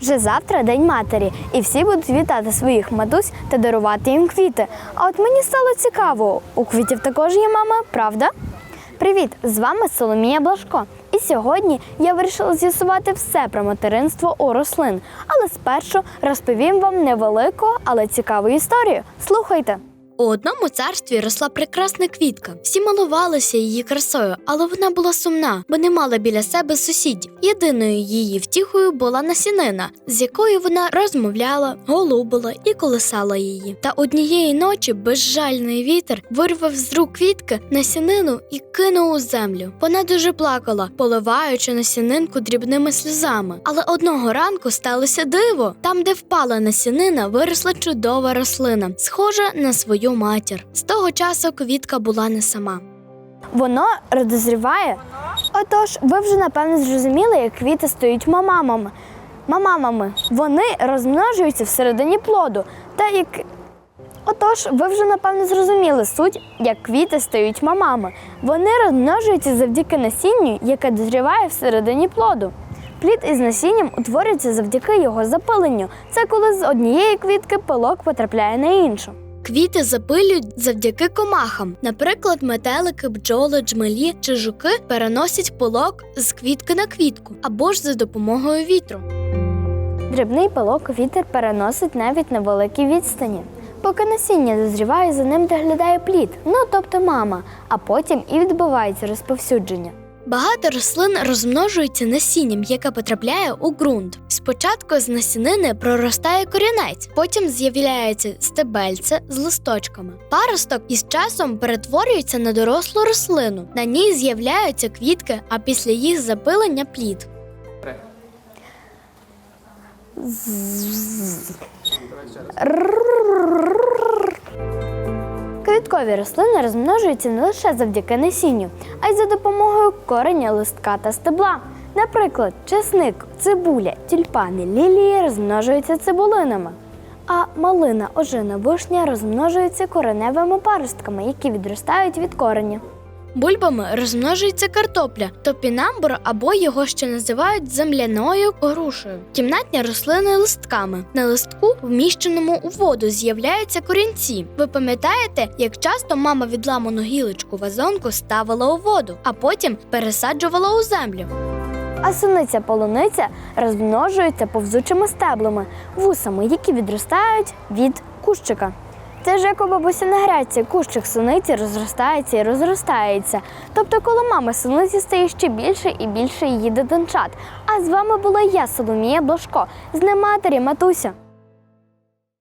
Вже завтра День матері, і всі будуть вітати своїх матусь та дарувати їм квіти. А от мені стало цікаво, у квітів також є мама, правда? Привіт! З вами Соломія Блашко. І сьогодні я вирішила з'ясувати все про материнство у рослин. Але спершу розповім вам невелику, але цікаву історію. Слухайте. У одному царстві росла прекрасна квітка. Всі малувалися її красою, але вона була сумна, бо не мала біля себе сусідів. Єдиною її втіхою була насінина, з якою вона розмовляла, голубила і колисала її. Та однієї ночі безжальний вітер вирвав з рук квітки насінину і кинув у землю. Вона дуже плакала, поливаючи насінинку дрібними сльозами. Але одного ранку сталося диво. Там, де впала насінина, виросла чудова рослина, схожа на свою матір. З того часу квітка була не сама. Воно розозріває. Отож, ви вже напевно зрозуміли, як квіти стають мамамами. Мамамами. Вони розмножуються всередині плоду. Та як Отож, ви вже напевно зрозуміли суть, як квіти стають мамами. Вони розмножуються завдяки насінню, яке дозріває всередині плоду. Плід із насінням утворюється завдяки його запиленню. Це коли з однієї квітки пилок потрапляє на іншу. Квіти запилюють завдяки комахам. Наприклад, метелики, бджоли, джмелі чи жуки переносять пилок з квітки на квітку або ж за допомогою вітру. Дрібний пилок вітер переносить навіть на великій відстані. Поки насіння дозріває, за ним доглядає плід, ну тобто мама, а потім і відбувається розповсюдження. Багато рослин розмножуються насінням, яке потрапляє у ґрунт. Спочатку з насінини проростає корінець, потім з'являється стебельце з листочками. Паросток із часом перетворюється на дорослу рослину. На ній з'являються квітки, а після їх запилення плід. Квіткові рослини розмножуються не лише завдяки насінню, а й за допомогою кореня, листка та стебла. Наприклад, чесник, цибуля, тюльпани, лілії розмножуються цибулинами. А малина, ожина, вишня розмножуються кореневими паростками, які відростають від кореня. Бульбами розмножується картопля, топінамбур або його ще називають земляною грушею. Кімнатні рослини листками. На листку, вміщеному у воду, з'являються корінці. Ви пам'ятаєте, як часто мама відламану гілочку вазонку ставила у воду, а потім пересаджувала у землю. А суниця полуниця розмножується повзучими стеблами, вусами, які відростають від кущика. Це ж як у бабусі на грядці, кущик суниці розростається і розростається. Тобто, коло мами суниці стає ще більше і більше її дитинчат. А з вами була я, Соломія Блошко, з нематері Матуся.